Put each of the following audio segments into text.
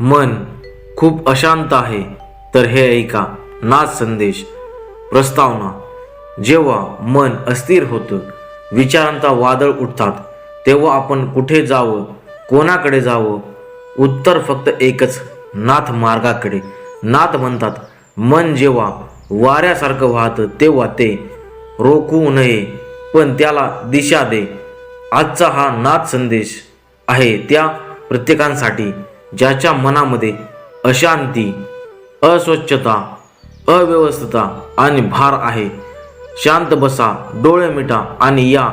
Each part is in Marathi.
मन खूप अशांत आहे तर हे ऐका नाथ संदेश. प्रस्तावना जेव्हा मन अस्थिर होतं विचारांचा वादळ उठतात तेव्हा आपण कुठे जावं कोणाकडे जावं? उत्तर फक्त एकच नाथ मार्गाकडे. नाथ म्हणतात मन जेव्हा वाऱ्यासारखं वाहतं तेव्हा ते रोखू नये पण त्याला दिशा दे. आजचा हा नाथ संदेश आहे त्या प्रत्येकांसाठी. ज्याच्या मनामध्ये अशांती अस्वच्छता अव्यवस्थता आणि भार आहे शांत बसा डोळे मिटा आणि या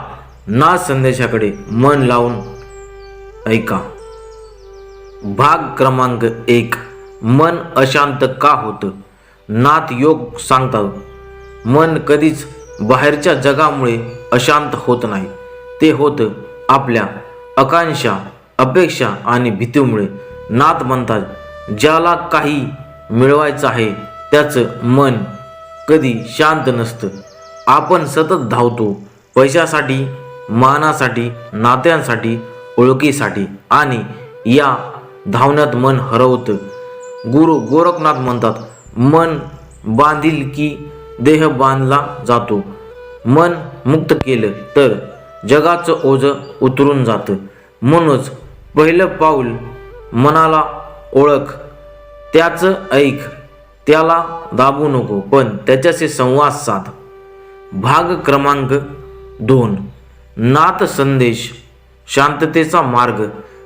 ना संदेशाकडे मन लावून ऐका. भाग क्रमांक एक मन अशांत का होतं? नाथ योग सांगतात मन कधीच बाहेरच्या जगामुळे अशांत होत नाही. ते होतं आपल्या आकांक्षा अपेक्षा आणि भीतीमुळे. नाथ म्हणतात ज्याला काही मिळवायचं आहे त्याचं मन कधी शांत नसतं. आपण सतत धावतो पैशासाठी मानासाठी नात्यांसाठी ओळखीसाठी आणि या धावण्यात मन हरवतं. गुरु गोरखनाथ म्हणतात मन बांधील की देह बांधला जातो. मन मुक्त केलं तर जगाचं ओझं उतरून जातं. म्हणूनच पहिलं पाऊल मनाला ओळख त्याचं ऐक त्याला दाबू नको पण त्याच्याशी संवाद साध. भाग क्रमांक दोन. नाथ संदेश शांततेचा मार्ग.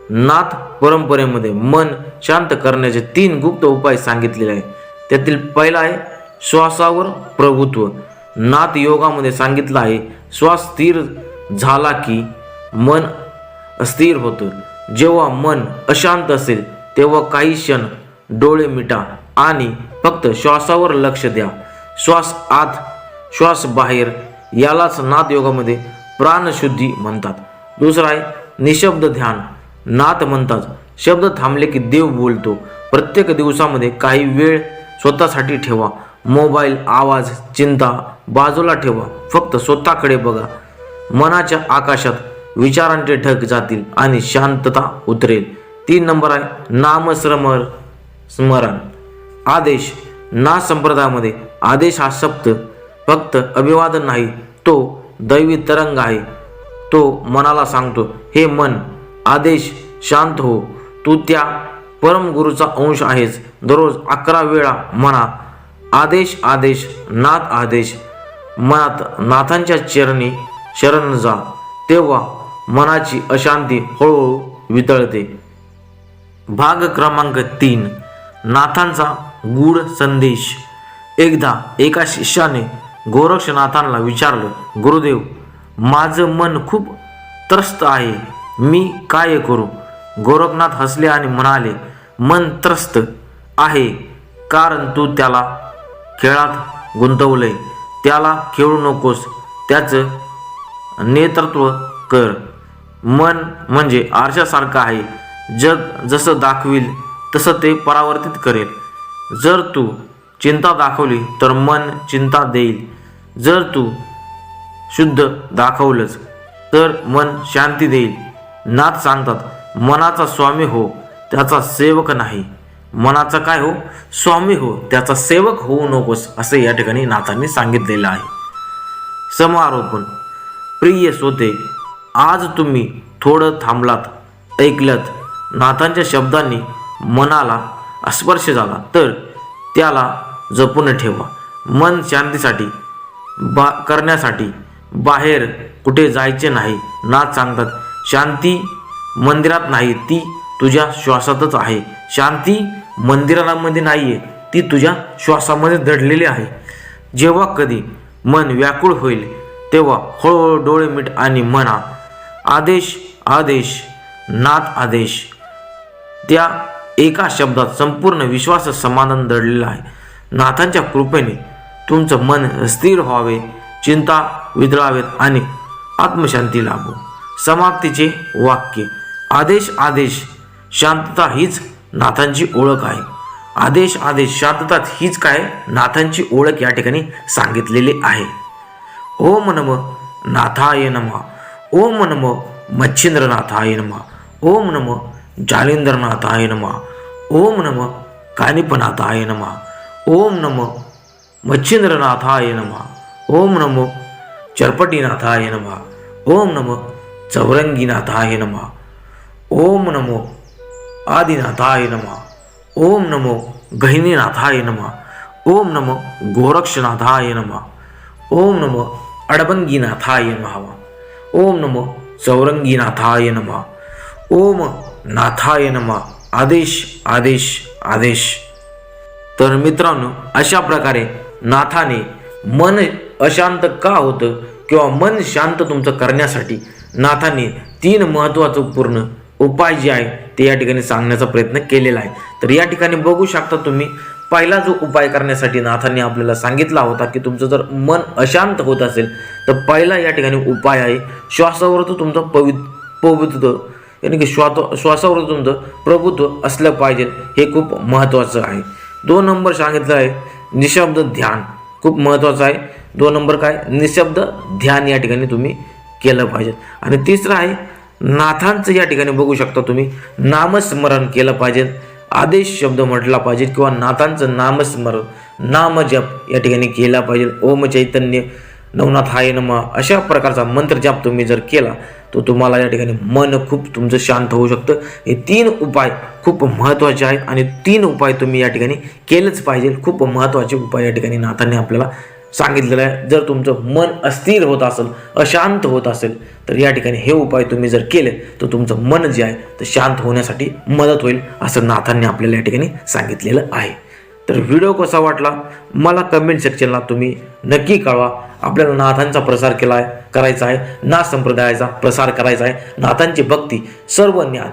नाथ परंपरेमध्ये मन शांत करण्याचे तीन गुप्त उपाय सांगितलेले आहे त्यातील पहिला आहे श्वासावर प्रभुत्व. नाथ योगामध्ये सांगितलं आहे श्वास स्थिर झाला की मन स्थिर होतं. जेव्हा मन अशांत असेल तेव्हा काही क्षण डोळे मिटा आणि फक्त श्वासावर लक्ष द्या. श्वास आत श्वास बाहेर यालाच नादयोगामध्ये प्राणशुद्धी म्हणतात. दुसरा आहे निशब्द ध्यान. नाथ म्हणतात. शब्द थांबले की देव बोलतो. प्रत्येक दिवसामध्ये काही वेळ स्वतःसाठी ठेवा. मोबाईल आवाज चिंता बाजूला ठेवा. फक्त स्वतःकडे बघा. मनाच्या आकाशात विचारांचे ढग जातील आणि शांतता उतरेल. तीन नंबर आहे नामस्मर स्मरण. आदेश. ना संप्रदायामध्ये आदेश हा शब्द फक्त अभिवादन नाही तो दैवी तरंग आहे. तो मनाला सांगतो हे मन आदेश शांत हो. तू त्या परमगुरूचा अंश आहेस. दररोज अकरा वेळा म्हणा आदेश आदेश नाथ आदेश. मनात नाथांच्या चरणी शरण जा. तेव्हा मनाची अशांती हळूहळू वितळते. भाग क्रमांक तीन. नाथांचा गूढ संदेश. एकदा एका शिष्याने गोरक्षनाथांना विचारलं गुरुदेव माझं मन खूप त्रस्त आहे. मी काय करू? गोरखनाथ हसले आणि म्हणाले मन त्रस्त आहे कारण तू त्याला खेळात गुंतवलंय. त्याला खेळू नकोस. त्याचं नेतृत्व कर. मन म्हणजे आरशासारखं आहे. जग जसं दाखवील तसं ते परावर्तित करेल. जर तू चिंता दाखवली तर मन चिंता देईल. जर तू शुद्ध दाखवलंच तर मन शांती देईल. नाथ सांगतात मनाचा स्वामी हो त्याचा सेवक नाही. मनाचा काय हो? स्वामी हो त्याचा सेवक होऊ नकोस असे या ठिकाणी नाथांनी सांगितलेलं आहे. समारोपण. प्रिय सोते आज तुम्ही थोडं थांबलात ऐकलत. नाथांच्या शब्दांनी मनाला स्पर्श झाला. तर त्याला जपून ठेवा. मन शांतीसाठी बा करण्यासाठी बाहेर कुठे जायचे नाही. नाथ सांगतात शांती मंदिरात नाही ती तुझ्या श्वासातच आहे. शांती मंदिरामध्ये नाही आहे ती तुझ्या श्वासामध्ये दडलेली आहे. जेव्हा कधी मन व्याकुळ होईल तेव्हा हळूहळू डोळे मीठ आणि मना आदेश आदेश नाथ आदेश. त्या एका शब्दात संपूर्ण विश्वास समाधान दडलेलं आहे. नाथांच्या कृपेने तुमचं मन स्थिर व्हावे चिंता विदळावेत आणि आत्मशांती लाभो. समाप्तीचे वाक्य आदेश आदेश शांतता हीच नाथांची ओळख आहे. आदेश आदेश शांतता हीच काय नाथांची ओळख या ठिकाणी सांगितलेली आहे. ओम नम नाथाय नमः. ओम नम मच्छिंद्रनाथाय नमः ओम नम जालिंद्रनाथाय नमः ओम नम कानिपनाथाय नमः ओम नम मच्छिंद्रनाथाय नमः ओम नमो चरपटीनाथाय नमः ओम नम चौरंगीनाथाय नमः ओम नमो आदिनाथाय नमः ओम नमो गहिनीनाथाय नमः ओम नमो गोरक्षनाथाय नमः ओम नमो अडबंगीनाथाय नमः ओम नम चौरंगी नाथाय नमः ओम नाथाय नमः आदेश आदेश आदेश तर मित्रांनो अशा प्रकारे नाथाने मन अशांत का होतं किंवा मन शांत तुमचं करण्यासाठी नाथाने तीन महत्त्वाचं पूर्ण उपाय जे आहे ते या ठिकाणी सांगण्याचा प्रयत्न केलेला आहे. तर या ठिकाणी बघू शकता तुम्ही पहिला जो उपाय करण्यासाठी नाथांनी आपल्याला सांगितला होता की तुमचं जर मन अशांत होत असेल तर पहिला या ठिकाणी उपाय आहे श्वासावर तो तुमचं पवित पवित्र यानी की श्वात श्वासावर तुमचं प्रभुत्व असलं पाहिजे हे खूप महत्त्वाचं आहे. दोन नंबर सांगितलं आहे निशब्द ध्यान खूप महत्त्वाचं आहे. दोन नंबर काय? निशब्द ध्यान या ठिकाणी तुम्ही केलं पाहिजे. आणि तिसरं आहे नाथांचं या ठिकाणी बघू शकता तुम्ही नामस्मरण केलं पाहिजे. आदेश शब्द म्हटला पाहिजे किंवा नाथांचं नामस्मरण नामजप या ठिकाणी केला पाहिजे. ओम चैतन्य नवनाथ हाय नमा अशा प्रकारचा मंत्र जाप तुम्ही जर केला तो तुम्हाला या ठिकाणी मन खूप तुमचं शांत होऊ शकतं. हे तीन उपाय खूप महत्त्वाचे आहेत आणि तीन उपाय तुम्ही या ठिकाणी केलंच पाहिजे. खूप महत्त्वाचे उपाय या ठिकाणी नाथांनी आपल्याला सांगितलेलं आहे. जर तुमचं मन अस्थिर होत असेल अशांत होत असेल तर या ठिकाणी हे उपाय तुम्ही जर केले तर तुमचं मन जे आहे तर शांत होण्यासाठी मदत होईल असं नाथांनी आपल्याला या ठिकाणी सांगितलेलं आहे. तर व्हिडिओ कसा वाटला? मला कमेंट सेक्शनला तुम्ही नक्की कळवा. आपल्याला नाथांचा प्रसार केला आहे करायचा आहे. नाथ संप्रदायाचा प्रसार करायचा आहे. नाथांची भक्ती सर्व ज्ञान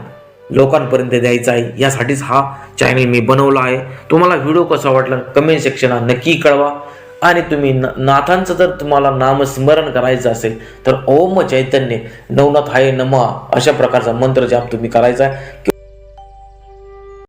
लोकांपर्यंत द्यायचं आहे. यासाठीच हा चॅनल मी बनवला आहे. तुम्हाला व्हिडिओ कसा वाटला? कमेंट सेक्शनला नक्की कळवा. आणि तुम्ही न- नाथांचं जर तुम्हाला नामस्मरण करायचं असेल तर ओम चैतन्य नवनाथ हाय नमा अशा प्रकारचा मंत्र जाप तुम्ही करायचा आहे.